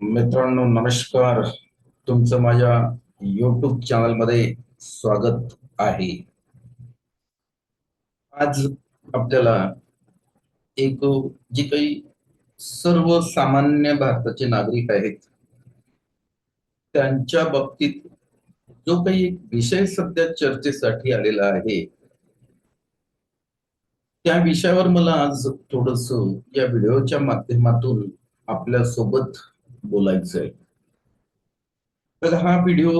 मित्रांनो नमस्कार. तुमचं माझ्या युट्यूब चॅनलमध्ये स्वागत आहे. आज आपल्याला एक जी काही सर्वसामान्य भारताचे नागरिक आहेत त्यांच्या बाबतीत जो काही एक विषय सध्या चर्चेसाठी आलेला आहे त्या विषयावर मला आज थोडस या व्हिडिओच्या माध्यमातून आपल्यासोबत बोलायचं आहे. तर हा व्हिडिओ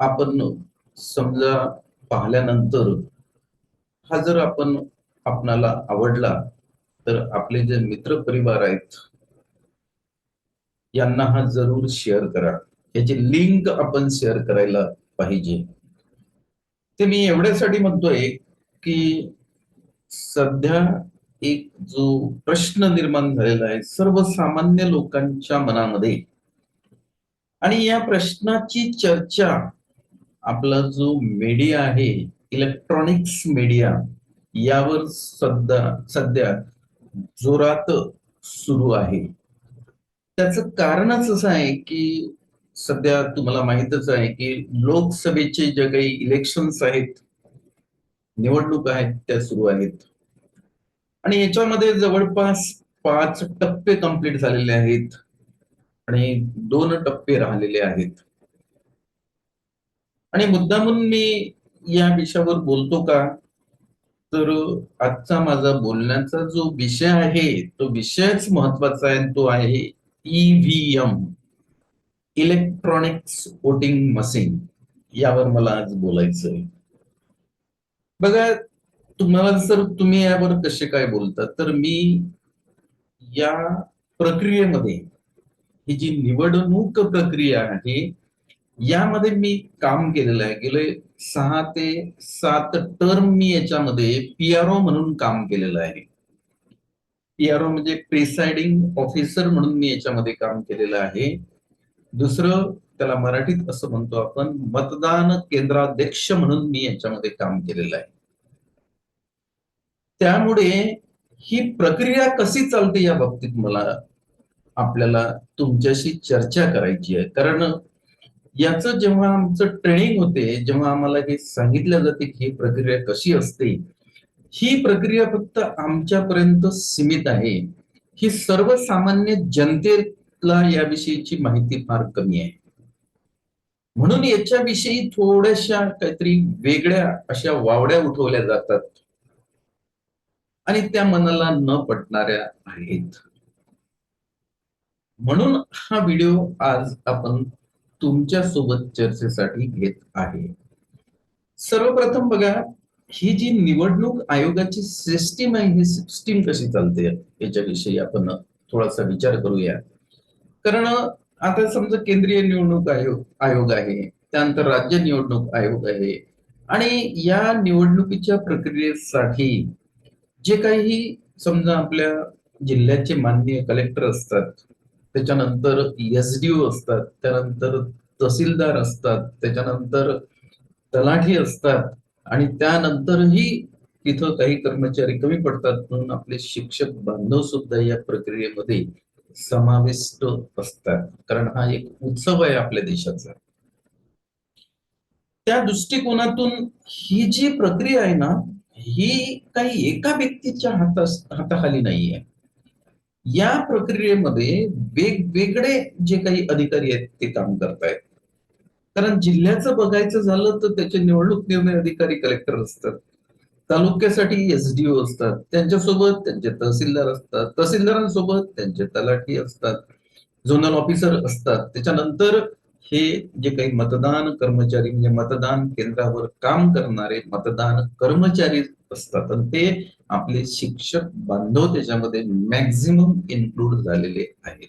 आपण समजा पाहिल्यानंतर हा जर आपण आपणाला आवडला तर आपले जे मित्र परिवार आहेत यांना हा जरूर शेअर करा. याची लिंक आपण शेअर करायला पाहिजे. ते मी एवढ्यासाठी म्हणतोय की सध्या एक जो प्रश्न निर्माण झालेला आहे सर्वसामान्य लोकांच्या मनामध्ये. आणि या प्रश्नाची चर्चा आपला जो मीडिया आहे इलेक्ट्रॉनिक्स मीडिया यावर सध्या सध्या जोरात सुरू आहे. त्याचं कारणच असं आहे की सध्या तुम्हाला माहितच आहे की लोकसभेचे जे काही इलेक्शन्स आहेत निवडणूक आहेत त्या सुरू आहेत. आणि याच्यामध्ये जवळपास पाच टप्पे कंप्लीट झालेले आहेत. आणि दोन टप्पे राहिलेले आहेत. आणि मुद्दामून मी या विषयावर बोलतो का? तर आजचा माझा बोलण्याचा जो विषय आहे तो विषयच महत्त्वाचा आहे तो आहे ईव्हीएम इलेक्ट्रॉनिक्स वोटिंग मशीन यावर मला आज बोलायचं आहे बघा तुम्हाला जर तुम्ही यावर कसे काय बोलतात तर मी या प्रक्रियेमध्ये ही जी निवडणूक प्रक्रिया आहे यामध्ये मी काम केलेलं आहे. गेले सहा ते सात टर्म मी याच्यामध्ये पीआरओ म्हणून काम केलेलं आहे. पीआरओ म्हणजे प्रिसाइडिंग ऑफिसर म्हणून मी याच्यामध्ये काम केलेलं आहे. दुसरं त्याला मराठीत असं म्हणतो आपण मतदान केंद्राध्यक्ष म्हणून मी याच्यामध्ये काम केलेलं आहे. त्यामुळे ही प्रक्रिया कशी चालते या बाबतीत मला आपल्याला तुमच्याशी चर्चा करायची आहे. कारण याचं जेव्हा आमचं ट्रेनिंग होते जेव्हा आम्हाला हे सांगितलं जाते की ही प्रक्रिया कशी असते ही प्रक्रिया फक्त आमच्यापर्यंत सीमित आहे. ही सर्वसामान्य जनतेला याविषयीची माहिती फार कमी आहे. म्हणून याच्याविषयी थोड्याशा काहीतरी वेगळ्या अशा वावड्या उठवल्या जातात. आणि त्या मनाला न पटणाऱ्या आहेत. म्हणून हा व्हिडिओ आज आपण तुमच्यासोबत चर्चेसाठी घेत आहे. सर्वप्रथम बघा ही जी निवडणूक आयोगाची सिस्टीम आहे ही सिस्टीम कशी चालते याच्याविषयी आपण थोडासा विचार करूया. कारण आता समजा केंद्रीय निवडणूक आयोग आयोग आहे त्यानंतर राज्य निवडणूक आयोग आहे. आणि या निवडणुकीच्या प्रक्रियेसाठी जे काही समजा आपल्या जिल्ह्याचे माननीय कलेक्टर असतात त्याच्यानंतर एस डीओ असतात त्यानंतर तहसीलदार असतात त्याच्यानंतर तलाठी असतात आणि त्यानंतरही तिथं काही कर्मचारी कमी पडतात म्हणून आपले शिक्षक बांधव सुद्धा या प्रक्रियेमध्ये समाविष्ट असतात. कारण हा एक उत्सव आहे आपल्या देशाचा. त्या दृष्टिकोनातून ही जी प्रक्रिया आहे ना ही काही एका व्यक्तीच्या हाता हाताखाली नाहीये. या प्रक्रियेमध्ये वेगवेगळे जे काही अधिकारी आहेत ते काम करतायत. कारण जिल्ह्याचं बघायचं झालं तर त्याचे निवडणूक निर्णय अधिकारी कलेक्टर असतात. तालुक्यासाठी एसडीओ असतात. त्यांच्यासोबत त्यांचे तहसीलदार असतात. तहसीलदारांसोबत त्यांचे तलाठी असतात. झोनल ऑफिसर असतात. त्याच्यानंतर हे जे काही मतदान कर्मचारी म्हणजे मतदान केंद्रावर काम करणारे मतदान कर्मचारी असतात. आणि ते आपले शिक्षक बांधव त्याच्यामध्ये मॅक्झिमम इन्क्लूड झालेले आहेत.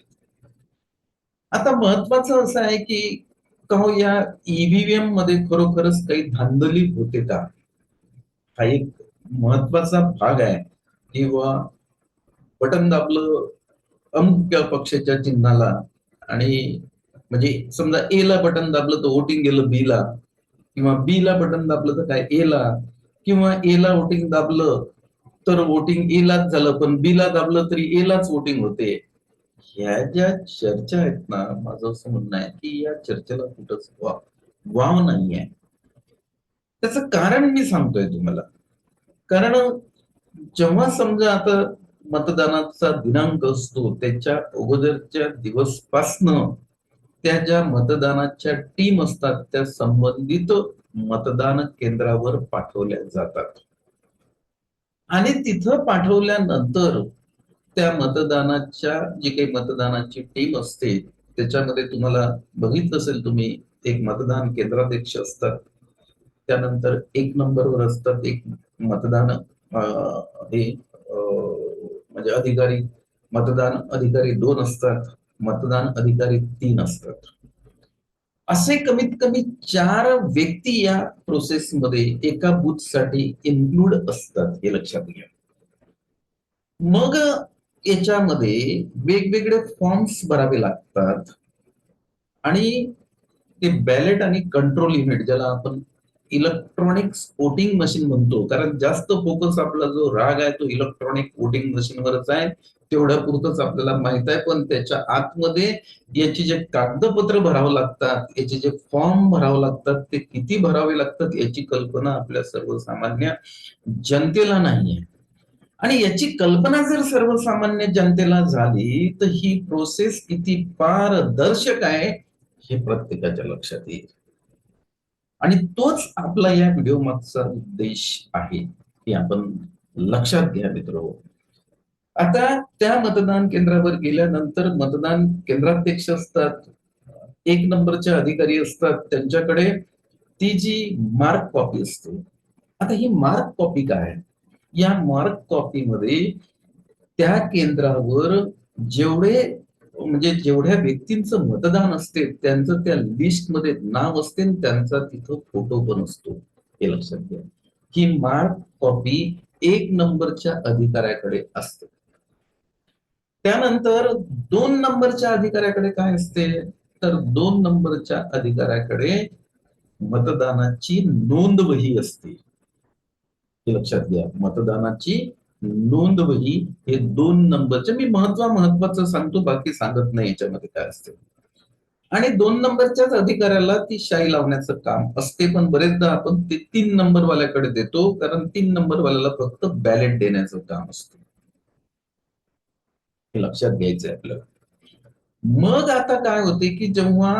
आता महत्वाचं असं आहे की का हो, या ईव्हीएममध्ये खरोखरच काही धांदली होते का? हा एक महत्त्वाचा भाग आहे. किंवा बटन दाबलं अमुक पक्षाच्या चिन्हाला आणि म्हणजे समजा ए ला बटन दाबलं तर वोटिंग गेलं बी ला किंवा बी ला बटन दाबलं तर काय ए ला किंवा ए ला वोटिंग दाबलं तर वोटिंग ए लाच झालं पण बी ला दाबलं तरी ए लाच वोटिंग होते. ह्या ज्या चर्चा आहेत ना माझं असं म्हणणं आहे की या चर्चेला कुठंच वा- वाव आहे. त्याचं कारण मी सांगतोय तुम्हाला. कारण जेव्हा समजा आता मतदानाचा दिनांक असतो त्याच्या अगोदरच्या दिवसपासनं त्या ज्या मतदानाच्या टीम असतात त्या संबंधित मतदान केंद्रावर पाठवल्या जातात. आणि तिथं पाठवल्यानंतर त्या मतदानाच्या जी काही मतदानाची टीम असते त्याच्यामध्ये तुम्हाला बघितलं असेल तुम्ही एक मतदान केंद्राध्यक्ष असतात. त्यानंतर एक नंबरवर असतात एक मतदान हे म्हणजे अधिकारी मतदान अधिकारी दोन असतात मतदान अधिकारी तीन असतात. असे कमीत कमी चार व्यक्ती या प्रोसेसमध्ये एका बूथसाठी इन्क्लूड असतात हे लक्षात घ्या. मग याच्यामध्ये वेगवेगळे फॉर्म्स भरावे लागतात. आणि ते बॅलेट आणि कंट्रोल युनिट ज्याला आपण इलेक्ट्रॉनिक वोटिंग मशीन म्हणतो. कारण जास्त फोकस आपला जो राग आहे तो इलेक्ट्रॉनिक वोटिंग मशीनवरच आहे. तेवढ्या पुरतच आपल्याला माहीत आहे. पण त्याच्या आतमध्ये याची जे कागदपत्र भरावं लागतात याचे जे फॉर्म भरावं लागतात ते किती भरावे लागतात याची कल्पना आपल्या सर्वसामान्य जनतेला नाहीये. आणि याची कल्पना जर सर्वसामान्य जनतेला झाली तर ही प्रोसेस किती पारदर्शक आहे हे प्रत्येकाच्या लक्षात येईल. आणि तोच आपला या व्हिडिओ मागचा उद्देश आहे हे आपण लक्षात घ्या मित्र आता त्या मतदान केंद्रावर गेल्यानंतर मतदान केंद्राध्यक्ष असतात एक नंबरचे अधिकारी असतात त्यांच्याकडे ती जी मार्क कॉपी असते आता ही मार्क कॉपी काय आहे? या मार्क कॉपीमध्ये त्या केंद्रावर जेवढे म्हणजे जेवढ्या व्यक्तींचं मतदान असते त्यांचं त्या लिस्टमध्ये नाव असते आणि त्यांचा तिथं फोटो पण असतो हे लक्षात घ्या. ही मार्क कॉपी एक नंबरच्या अधिकाऱ्याकडे असते. त्यानंतर दोन नंबरच्या अधिकाऱ्याकडे काय असते? तर दोन नंबरच्या अधिकाऱ्याकडे मतदानाची नोंदवही असते. हे लक्षात घ्या. मतदानाची नोंदवही हे दोन नंबरचे. मी महत्त्व महत्वाचं सांगतो बाकी सांगत नाही याच्यामध्ये काय असते. आणि दोन नंबरच्याच अधिकाऱ्याला ती शाई लावण्याचं काम असते पण बरेचदा आपण ते तीन नंबर वाल्याकडे देतो कारण तीन नंबर वाल्याला फक्त बॅलेट देण्याचं काम असतं. हे लक्षात घ्यायचंय आपल्याला. मग आता काय होते की जेव्हा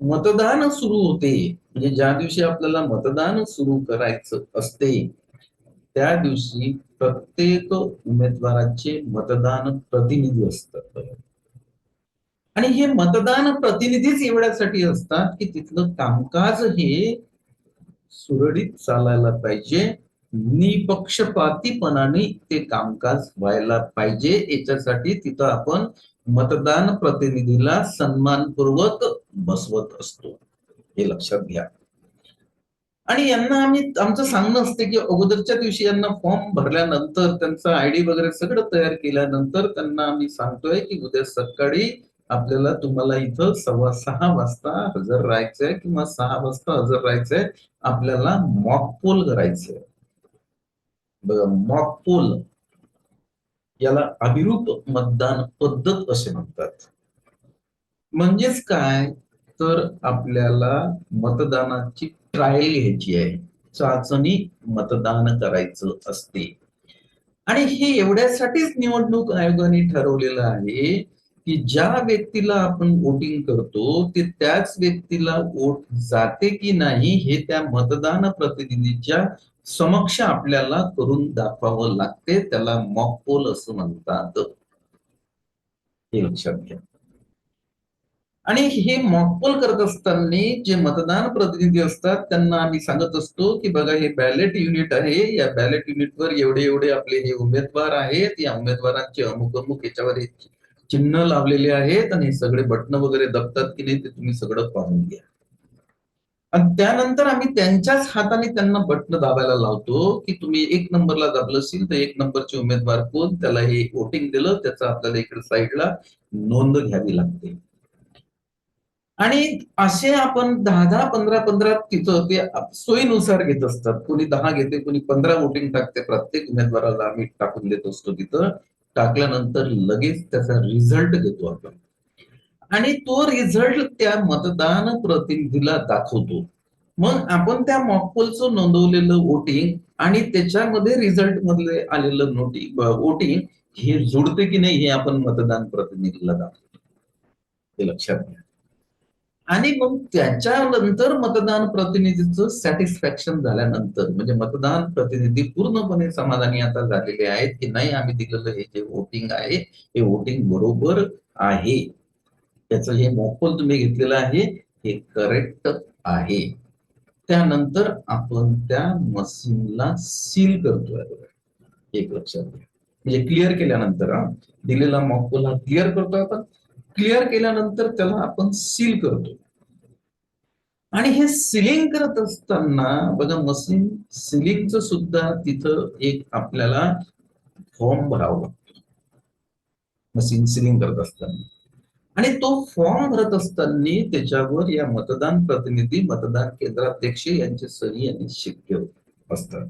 मतदान सुरू होते म्हणजे ज्या दिवशी आपल्याला मतदान सुरू करायचं असते त्या दिवशी प्रत्येक उमेदवाराचे मतदान प्रतिनिधी असतात आणि हे मतदान प्रतिनिधीच एवढ्यासाठी असतात की तिथलं कामकाज हे सुरळीत चालायला पाहिजे निपक्षपातीपणाने ते कामकाज व्हायला पाहिजे. याच्यासाठी तिथं आपण मतदान प्रतिनिधीला सन्मानपूर्वक बसवत असतो. हे लक्षात घ्या. आणि यांना आम्ही आमचं सांगणं असते की अगोदरच्या दिवशी यांना फॉर्म भरल्यानंतर त्यांचा आयडी वगैरे सगळं तयार केल्यानंतर त्यांना आम्ही सांगतोय की उद्या सकाळी आपल्याला तुम्हाला इथं सव्वा सहा वाजता हजर राहायचंय किंवा सहा वाजता हजर राहायचंय. आपल्याला मॉक पोल करायचंय. बघा मॉक पोल याला अभिरूप मतदान पद्धत असे म्हणतात. म्हणजेच काय? तर आपल्याला मतदानाची ट्रायल घ्यायची आहे. चाचणी मतदान करायचं असते. आणि हे एवढ्यासाठीच निवडणूक आयोगाने ठरवलेलं आहे की ज्या व्यक्तीला आपण वोटिंग करतो ते त्याच व्यक्तीला वोट जाते की नाही हे त्या मतदान प्रतिनिधीच्या समक्ष आपल्याला करून दाखवावं लागते. त्याला मॉक पोल असं म्हणतात. हे लक्षात घ्या. आणि हे मॉकपोल करत असताना जे मतदान प्रतिनिधी असतात त्यांना आम्ही सांगत असतो की बघा हे बॅलेट युनिट आहे. या बॅलेट युनिटवर एवढे एवढे आपले हे उमेदवार आहेत. या उमेदवारांचे अमुक अमुक याच्यावर चिन्ह लावलेले आहेत आणि हे सगळे बटन वगैरे दबतात की नाही ते तुम्ही सगळं पाहून घ्या. आणि त्यानंतर आम्ही त्यांच्याच हाताने त्यांना बटन दाबायला लावतो की तुम्ही एक नंबरला दाबलं असेल तर एक नंबरचे उमेदवार कोण? त्याला हे वोटिंग दिलं त्याचा आपल्याला इकडे साईडला नोंद घ्यावी लागते. आणि असे आपण दहा दहा पंधरा पंधरा तिथं ते सोयीनुसार घेत असतात. कोणी दहा घेते कोणी पंधरा वोटिंग टाकते. प्रत्येक उमेदवाराला आम्ही टाकून देत असतो तिथं. टाकल्यानंतर लगेच त्याचा रिझल्ट घेतो आपण. आणि तो रिझल्ट त्या मतदान प्रतिनिधीला दाखवतो. मग आपण त्या मॉकपोलचं नोंदवलेलं वोटिंग आणि त्याच्यामध्ये रिझल्ट मधले आलेलं नोटी वोटिंग हे जुळते की नाही हे आपण मतदान प्रतिनिधीला दाखवतो. ते लक्षात घ्या. आणि मग त्याच्यानंतर मतदान प्रतिनिधीचं सॅटिस्फॅक्शन झाल्यानंतर म्हणजे मतदान प्रतिनिधी पूर्णपणे समाधानी आता झालेले आहेत की नाही? आम्ही दिलेलं हे जे वोटिंग आहे हे वोटिंग बरोबर आहे. त्याचं हे मोफल तुम्ही घेतलेलं आहे हे करेक्ट आहे. त्यानंतर आपण त्या मशीनला सील करतोय एक लक्षात घ्या. म्हणजे क्लिअर केल्यानंतर दिलेला मॉकपोल हा क्लिअर करतोय आपण. क्लिअर केल्यानंतर त्याला आपण सील करतो. आणि हे सिलिंग करत असताना बघा मशीन सिलिंगचं सुद्धा तिथं एक आपल्याला फॉर्म भरावा लागतो. मशीन सिलिंग करत असताना. आणि तो फॉर्म भरत असताना त्याच्यावर या मतदान प्रतिनिधी मतदान केंद्राध्यक्ष यांचे सही आणि शक्य असतात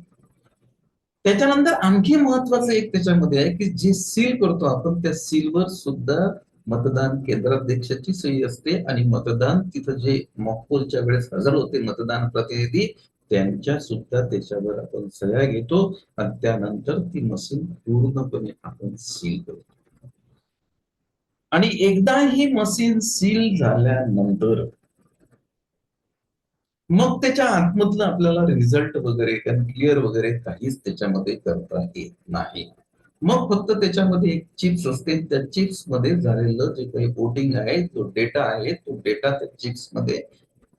त्याच्यानंतर आणखी महत्वाचं एक त्याच्यामध्ये आहे की जे सील करतो आपण त्या सीलवर सुद्धा मतदान केंद्राध्यक्षाची सही असते आणि मतदान तिथं जे मॉकपोलच्या वेळेस हजर होते मतदान प्रतिनिधी त्यांच्या सुद्धा त्याच्यावर आपण सह्या घेतो आणि त्यानंतर ती मशीन पूर्णपणे आपण सील करतो. आणि एकदा ही मशीन सील झाल्यानंतर मग त्याच्या आतमधलं आपल्याला रिझल्ट वगैरे क्लिअर वगैरे काहीच त्याच्यामध्ये करता येत नाही. मग फक्त त्याच्यामध्ये एक चिप्स असते. त्या चिप्समध्ये झालेलं जे काही वोटिंग आहे तो डेटा आहे तो डेटा त्या चिप्समध्ये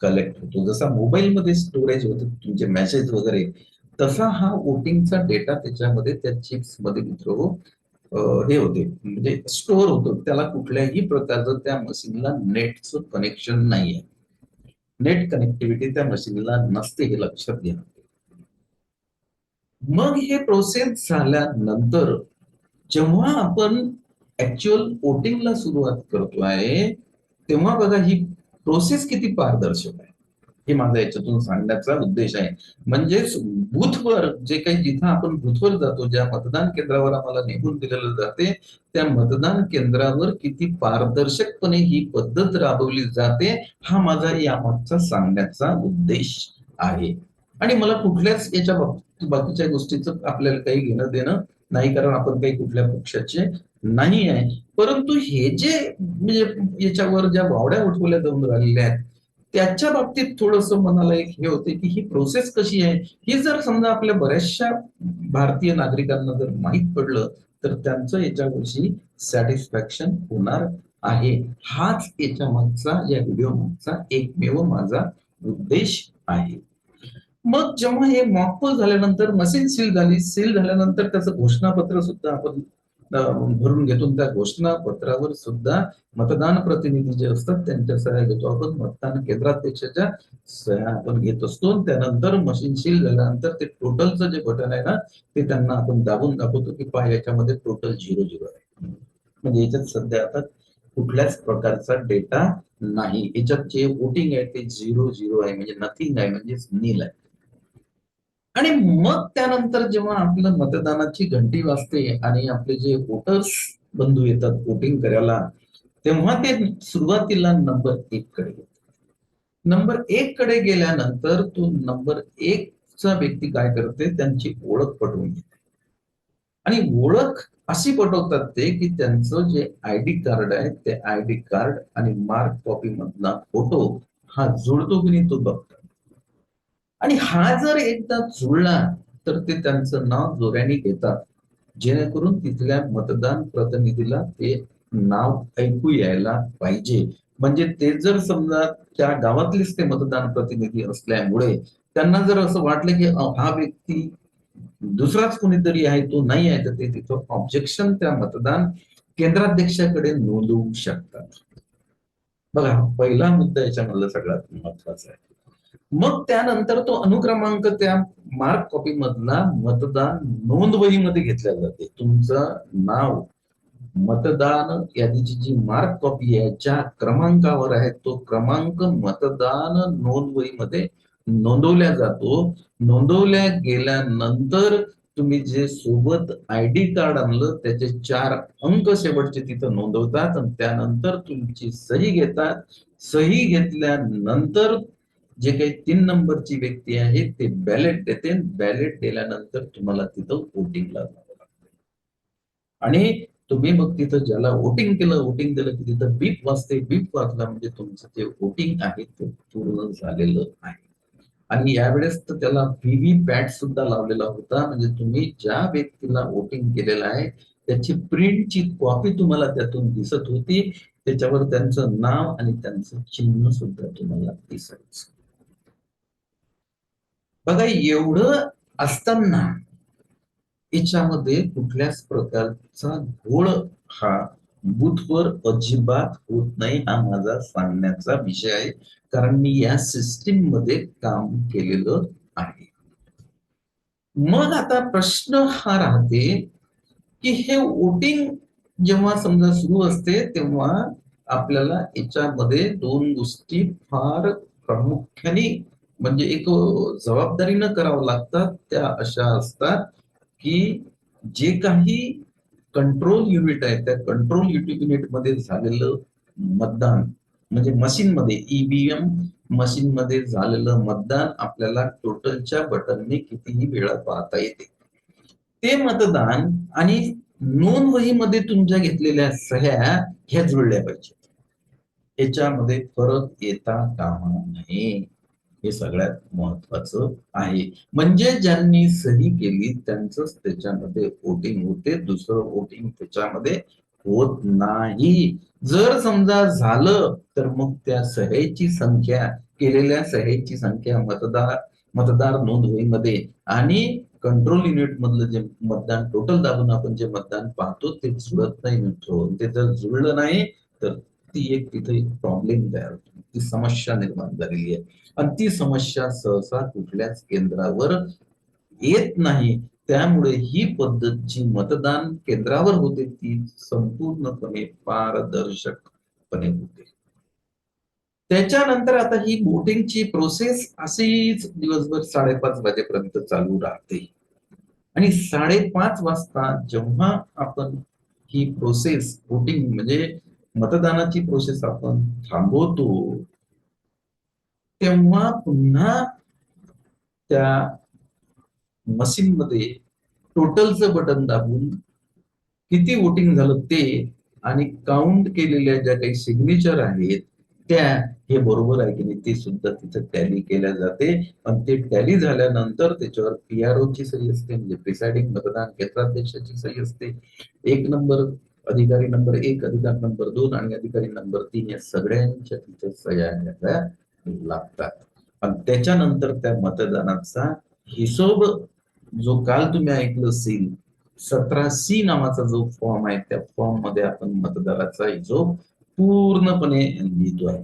कलेक्ट होतो. जसा मोबाईल मध्ये स्टोरेज होते तुमचे मेसेज वगैरे तसा हा वोटिंगचा डेटा त्याच्यामध्ये त्या चिप्समध्ये मित्र हो, हे होते. म्हणजे स्टोअर होतो. त्याला कुठल्याही प्रकारचं त्या मशीनला नेटचं कनेक्शन नाहीये. नेट कनेक्टिव्हिटी त्या मशीनला नसते हे लक्षात घ्या. मग हे प्रोसेस झाल्यानंतर जेव्हा आपण ऍक्च्युअल वोटिंगला सुरुवात करतोय तेव्हा बघा ही प्रोसेस किती पारदर्शक आहे. हे माझा याच्यातून सांगण्याचा उद्देश आहे. म्हणजेच बुथवर जे काही जिथं आपण बुथवर जातो ज्या मतदान केंद्रावर आम्हाला नेमून दिलेलं जाते त्या मतदान केंद्रावर किती पारदर्शकपणे ही पद्धत राबवली जाते हा माझा यामागचा सांगण्याचा उद्देश आहे. आणि मला कुठल्याच याच्या बाकीच्या गोष्टीचं आपल्याला काही घेणं देणं नाही कारण आपण काही कुठल्या पक्षाचे नाही आहे परंतु हे जे म्हणजे याच्यावर ज्या वावड्या उठवल्या जाऊन राहिलेल्या आहेत त्याच्या बाबतीत थोडस मनाला एक हे होते की ही प्रोसेस कशी आहे? ही जर समजा आपल्या बऱ्याचशा भारतीय नागरिकांना जर माहीत पडलं तर त्यांचं याच्याविषयी सॅटिस्फॅक्शन होणार आहे. हाच याच्या मागचा या व्हिडिओ मागचा एकमेव माझा उद्देश आहे. मग जेव्हा हे मॉकपोल झाल्यानंतर मशीन सील झाली सील झाल्यानंतर त्याचं घोषणापत्र सुद्धा आपण भरून घेतो. त्या घोषणापत्रावर सुद्धा मतदान प्रतिनिधी जे असतात त्यांच्या सह्या घेतो. आपण मतदान केंद्राध्यक्षाच्या सह्या आपण घेत असतो. त्यानंतर मशीन सील झाल्यानंतर ते टोटलचं जे बटन आहे ना ते त्यांना आपण दाबून दाखवतो की पहा याच्यामध्ये टोटल झिरो झिरो आहे. म्हणजे याच्यात सध्या आता कुठल्याच प्रकारचा डेटा नाही. याच्यात जे वोटिंग आहे ते झिरो झिरो आहे. म्हणजे नथिंग आहे म्हणजे नील आहे. आणि मग त्यानंतर जेव्हा आपलं मतदानाची घंटी वाजते आणि आपले जे वोटर्स बंधू येतात वोटिंग करायला तेव्हा ते सुरुवातीला नंबर एक कडे नंबर एक कडे गेल्यानंतर तो नंबर एक चा व्यक्ती काय करते? त्यांची ओळख पटवून घेते. आणि ओळख अशी पटवतात ते की त्यांचं जे आय डी कार्ड आहे ते आय डी कार्ड आणि मार्क कॉपी मधला फोटो हा जुळतो की नाही तो बघतात. आणि हा जर एकदा जुळला तर ते त्यांचं नाव जोऱ्याने घेतात. जेणेकरून तिथल्या मतदान प्रतिनिधीला ते नाव ऐकू यायला पाहिजे. म्हणजे ते जर समजा त्या गावातलेच ते मतदान प्रतिनिधी असल्यामुळे त्यांना जर असं वाटलं की हा व्यक्ती दुसराच कोणीतरी आहे तो नाही आहे तर ते तिथं ऑब्जेक्शन त्या मतदान केंद्राध्यक्षाकडे नोंदवू शकतात. बघा पहिला मुद्दा याच्यामधला सगळ्यात महत्त्वाचा आहे. मग त्यानंतर तो अनुक्रमांक त्या मार्क कॉपी मधला मतदान नोंदवहीमध्ये घेतल्या जाते. तुमचं नाव मतदान यादीची जी मार्क कॉपी आहे ज्या क्रमांकावर आहे तो क्रमांक मतदान नोंदवहीमध्ये नोंदवल्या जातो. नोंदवल्या गेल्यानंतर तुम्ही जे सोबत आय डी कार्ड आणलं त्याचे चार अंक शेवटचे तिथं नोंदवतात आणि त्यानंतर तुमची सही घेतात. सही घेतल्यानंतर जे काही तीन नंबरची व्यक्ती आहे ते बॅलेट देते. बॅलेट दिल्यानंतर तुम्हाला तिथं वोटिंगला जावं लागतं आणि तुम्ही मग तिथं ज्याला वोटिंग केलं वोटिंग दिलं की तिथं बीप वाजते. बीप वाजला म्हणजे तुमचं जे वोटिंग आहे ते पूर्ण झालेलं आहे. आणि यावेळेस तर त्याला व्हीव्ही पॅट सुद्धा लावलेला होता. म्हणजे तुम्ही ज्या व्यक्तीला वोटिंग केलेलं आहे त्याची प्रिंटची कॉपी तुम्हाला त्यातून दिसत होती. त्याच्यावर त्यांचं नाव आणि त्यांचं चिन्ह सुद्धा तुम्हाला दिसायचं. बघा एवढं असताना याच्यामध्ये कुठल्याच प्रकारचा घोळ हा बुथवर अजिबात होत नाही हा माझा सांगण्याचा विषय आहे. कारण मी या सिस्टीममध्ये काम केलेलं आहे. मग आता प्रश्न हा राहते की हे वोटिंग जेव्हा समजा सुरू असते तेव्हा आपल्याला याच्यामध्ये दोन गोष्टी फार प्रामुख्याने म्हणजे एक जबाबदारीनं करावं लागतात त्या अशा असतात की जे काही कंट्रोल युनिट आहे त्या कंट्रोल युनिटमध्ये झालेलं मतदान म्हणजे मशीन मध्ये ईव्हीएम मशीन मध्ये झालेलं मतदान आपल्याला टोटलच्या बटनने कितीही वेळा पाहता येते. ते मतदान आणि नोंद वहीमध्ये तुमच्या घेतलेल्या सह्या ह्या जुळल्या पाहिजेत याच्यामध्ये फरक येता कामा नये. हे सगळ्यात महत्वाचं आहे. म्हणजे ज्यांनी सही केली त्यांचंच त्याच्यामध्ये वोटिंग होते दुसरं वोटिंग त्याच्यामध्ये होत नाही. जर समजा झालं तर मग त्या सह्याची संख्या केलेल्या सह्याची संख्या मतदार मतदार नोंदवहीमध्ये आणि कंट्रोल युनिट मधलं जे मतदान टोटल दाबून आपण जे मतदान पाहतो ते जुळत नाही मित्र. ते जर जुळलं नाही तर ती एक तिथे प्रॉब्लेम तयार होतो. ती समस्या निर्माण झालेली आहे. आणि ती समस्या सहसा कुठल्याच केंद्रावर येत नाही. त्यामुळे ही पद्धत जी मतदान केंद्रावर होते ती संपूर्णपणे पारदर्शकपणे होते. त्याच्यानंतर आता ही वोटिंगची प्रोसेस अशीच दिवसभर साडेपाच वाजेपर्यंत चालू राहते. आणि साडेपाच वाजता जेव्हा आपण ही प्रोसेस वोटिंग म्हणजे मतदानाची प्रोसेस आपण थांबवतो तेव्हा पुन्हा त्या मशीन मध्ये टोटलचं बटन दाबून किती वोटिंग झालं ते आणि काउंट केलेल्या ज्या काही सिग्नेचर आहेत त्या हे बरोबर आहे की नाही ते सुद्धा तिथं टॅली केल्या जाते. पण ते टॅली झाल्यानंतर त्याच्यावर पीआरओ ची सही असते म्हणजे प्रिसाइडिंग मतदान केंद्राध्यक्षाची सही असते. एक नंबर अधिकारी नंबर एक अधिकारी नंबर दोन आणि अधिकारी नंबर तीन या सगळ्यांच्या तिथे सह्या लागतात. आणि त्याच्यानंतर त्या मतदानाचा हिशोब जो काल तुम्ही ऐकलं असेल सतरा सी नावाचा जो फॉर्म आहे त्या फॉर्ममध्ये आपण मतदाराचा हिशोब पूर्णपणे लिहितो आहे.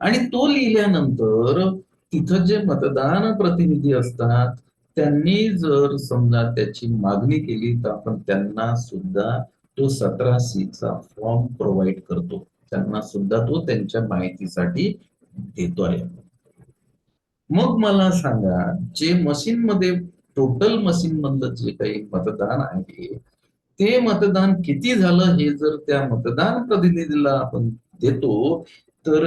आणि तो लिहिल्यानंतर तिथं जे मतदान प्रतिनिधी असतात त्यांनी जर समजा त्याची मागणी केली तर आपण त्यांना सुद्धा तो सतरा सीचा फॉर्म प्रोव्हाइड करतो. त्यांना सुद्धा तो त्यांच्या माहितीसाठी देतो आहे मग मला सांगा जे मशीन मध्ये टोटल मशीन मधलं जे काही मतदान आहे ते मतदान किती झालं हे जर त्या मतदान प्रतिनिधीला आपण देतो तर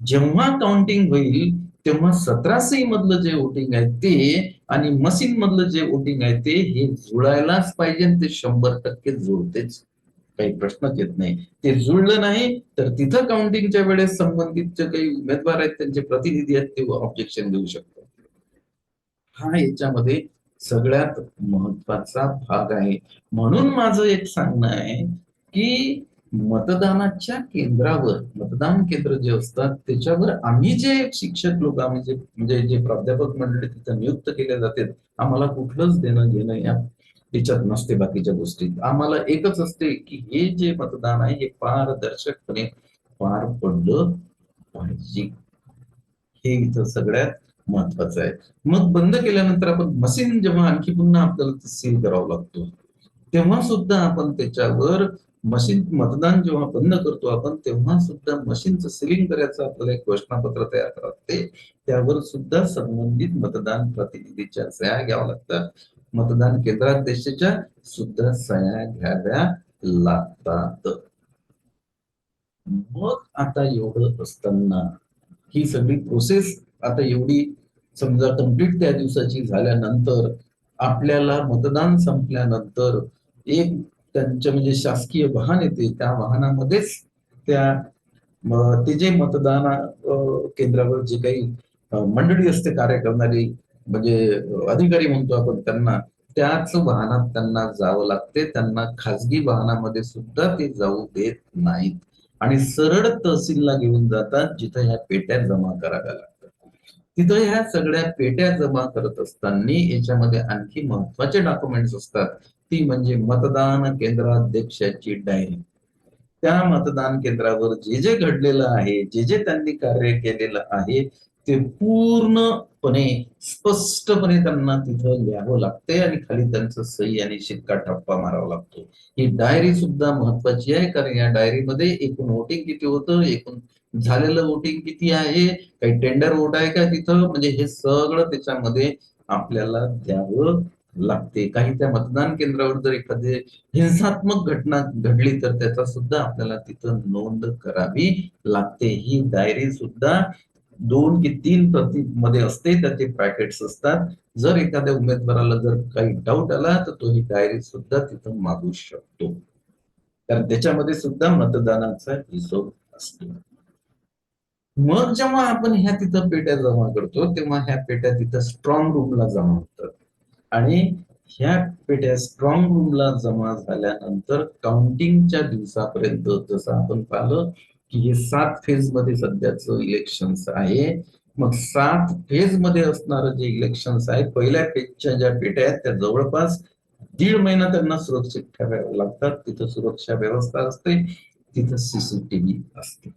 जेव्हा काउंटिंग होईल तेव्हा सतराशे मधलं जे वोटिंग आहे ते आणि मशीन मधलं जे वोटिंग आहे ते हे जुळायलाच पाहिजे ते शंभर टक्के जुळतेच. काही प्रश्नच येत नाही. ते जुळलं नाही तर तिथं काउंटिंगच्या वेळेस संबंधित जे काही उमेदवार आहेत त्यांचे प्रतिनिधी आहेत ते ऑब्जेक्शन देऊ शकतात. हा याच्यामध्ये सगळ्यात महत्त्वाचा भाग आहे. म्हणून माझं एक सांगणं आहे की मतदानाच्या केंद्रावर मतदान केंद्र जे असतात त्याच्यावर आम्ही जे शिक्षक लोक आम्ही जे म्हणजे जे प्राध्यापक मंडळी तिथं नियुक्त केले जातात आम्हाला कुठलंच देणं घेणं या त्याच्यात नसते बाकीच्या गोष्टीत आम्हाला एकच असते की हे जे मतदान आहे हे पारदर्शकपणे पार पडलं पाहिजे. हे इथं सगळ्यात महत्वाचं आहे. मग बंद केल्यानंतर आपण मशीन जेव्हा आणखी पुन्हा आपल्याला सील करावं लागतो तेव्हा सुद्धा आपण त्याच्यावर मशीन मतदान जेव्हा बंद करतो आपण तेव्हा सुद्धा मशीनचं सिलिंग करायचं आपल्याला एक घोषणापत्र तयार करावं लागते त्यावर सुद्धा संबंधित मतदान प्रतिनिधीच्या सह्या घ्याव्या लागतात. मतदान केंद्रात देशाच्या सुद्धा सह्या घ्याव्या लागतात. मग आता एवढं असताना ही सगळी प्रोसेस आता एवढी समजा कंप्लीट त्या दिवसाची झाल्यानंतर आपल्याला मतदान संपल्यानंतर एक त्यांच्या म्हणजे शासकीय वाहन येते त्या वाहनामध्येच त्या ते जे मतदान केंद्रावर जे काही मंडळी असते कार्य करणारी म्हणजे अधिकारी म्हणतो आपण त्यांना त्याच वाहनात त्यांना जावं लागते त्यांना खासगी वाहनामध्ये सुद्धा ते जाऊ देत नाहीत. आणि सरळ तहसीलला घेऊन जातात जिथं ह्या पेट्या जमा कराव्या लागतात. तिथं ह्या सगळ्या पेट्या जमा करत असताना याच्यामध्ये आणखी महत्त्वाचे डॉक्युमेंट्स असतात. ती म्हणजे मतदान केंद्राध्यक्षाची डायरी त्या मतदान केंद्रावर जे जे घडलेलं आहे जे जे त्यांनी कार्य केलेलं आहे ते पूर्णपणे स्पष्टपणे त्यांना तिथं लिहावं लागते आणि खाली त्यांचं सही आणि शिक्का टप्पा मारावा लागतो. ही डायरी सुद्धा महत्वाची आहे कारण या डायरीमध्ये एकूण वोटिंग किती होतं एकूण झालेलं वोटिंग किती आहे काही टेंडर वोट आहे का तिथं? म्हणजे हे सगळं त्याच्यामध्ये आपल्याला द्यावं लागते काही त्या मतदान केंद्रावर जर एखादी हिंसात्मक घटना घडली तर त्याचा सुद्धा आपल्याला तिथं नोंद करावी लागते. ही डायरी सुद्धा दोन की तीन प्रती मध्ये असते त्याचे पॅकेट्स असतात. जर एखाद्या उमेदवाराला जर काही डाऊट आला तर तो ही डायरी सुद्धा तिथं मागू शकतो. कारण त्याच्यामध्ये सुद्धा मतदानाचा हिशोब असतो. मग जेव्हा आपण ह्या तिथं पेट्या जमा करतो तेव्हा ह्या पेट्या तिथं स्ट्रॉंग रूमला जमा होतात. आणि ह्या पेट्या स्ट्रॉंग रूमला जमा झाल्यानंतर काउंटिंगच्या दिवसापर्यंत जसं आपण पाहिलं की हे सात फेजमध्ये सध्याचं इलेक्शन आहे. मग सात फेजमध्ये असणारं जे इलेक्शन आहे पहिल्या फेजच्या ज्या पेट्या आहेत त्या जवळपास दीड महिना त्यांना सुरक्षित ठेवाव्या लागतात. तिथं सुरक्षा व्यवस्था असते तिथं सीसीटीव्ही असते.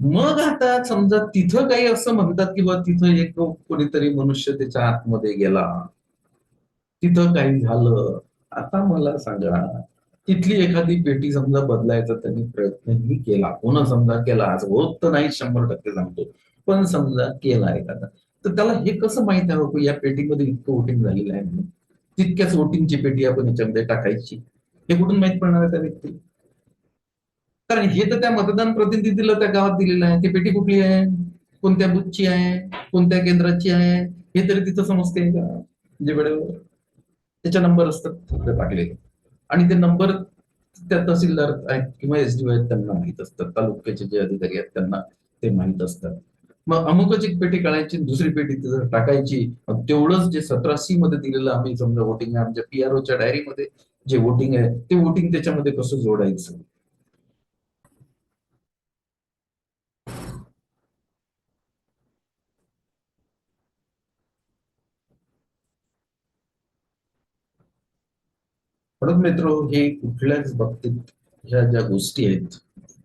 मग आता समजा तिथं काही असं म्हणतात की बा तिथं एक कोणीतरी मनुष्य त्याच्या आतमध्ये गेला. तिथं काही झालं. आता मला सांगा तिथली एखादी पेटी समजा बदलायचा त्यांनी प्रयत्नही केला. कोणा समजा केला? आज होत तर नाही शंभर टक्के सांगतो पण समजा केला एखादा. तर त्याला हे कसं माहीत आहे की या पेटीमध्ये इतकं वोटिंग झालेलं आहे म्हणून. तितक्याच वोटिंगची पेटी आपण याच्यामध्ये टाकायची. हे कुठून माहीत पडणार आहे त्या व्यक्ती कारण हे तर त्या मतदान प्रतिनिधीला त्या गावात दिलेलं आहे. ती पेटी कुठली आहे? कोणत्या बुथची आहे? कोणत्या केंद्राची आहे? हे तरी तिथं समजते का? जे वेळेवर. त्याच्या नंबर असतात. टाकलेले. आणि ते नंबर त्या तहसीलदार आहेत किंवा एस डी आहेत त्यांना माहीत असतात. तालुक्याचे जे अधिकारी आहेत त्यांना ते माहीत असतात. मग अमुकच एक पेटी काढायची दुसरी पेटी तिथं टाकायची. तेवढंच जे सतरा सी मध्ये दिलेलं आम्ही समजा वोटिंग आहे आमच्या पीआरओच्या डायरीमध्ये जे वोटिंग आहे ते वोटिंग त्याच्यामध्ये कसं जोडायचं? म्हणून मित्र हे कुठल्याच बाबतीत ह्या ज्या गोष्टी आहेत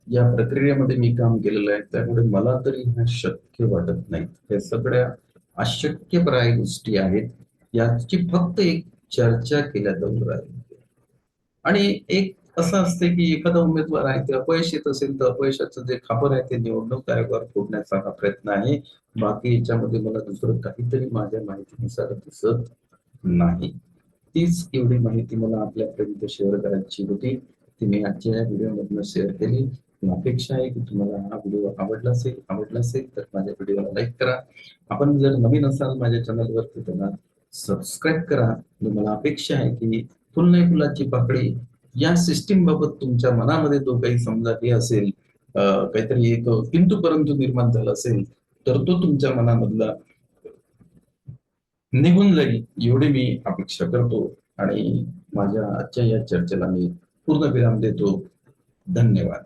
या प्रक्रियेमध्ये मी काम केलेलं आहे त्यामुळे मला तरी ह्या शक्य वाटत नाहीत. हे सगळ्या अशक्यप्राय गोष्टी आहेत याची फक्त एक चर्चा केल्या जाऊन राहिली. आणि एक असं असते की एखादा उमेदवार आहे ते अपयश येत असेल तर अपयशाचं जे खापर आहे ते निवडणूक आयोगावर फोडण्याचा हा प्रयत्न आहे. बाकी याच्यामध्ये मला दुसरं काहीतरी माझ्या माहितीनुसार दिसत नाही. तीच एवढी माहिती मला आपल्यापर्यंत शेअर करायची होती. ती मी आजच्या या व्हिडिओ मधून शेअर केली. अपेक्षा आहे की तुम्हाला हा व्हिडिओ आवडला असेल आवडला असेल तर माझ्या व्हिडिओला लाईक करा. आपण जर नवीन असाल माझ्या चॅनलवरती त्यांना सबस्क्राईब करा. मला अपेक्षा आहे की फुल फुलाची पाकळी या सिस्टीम बाबत तुमच्या मनामध्ये जो काही समजा हे असेल काहीतरी एक किंतु परंतु निर्माण झाला असेल तर तो तुमच्या मनामधला निघून जाईल एवढी मी अपेक्षा करतो. आणि माझ्या आजच्या या चर्चेला मी पूर्ण विराम देतो. धन्यवाद.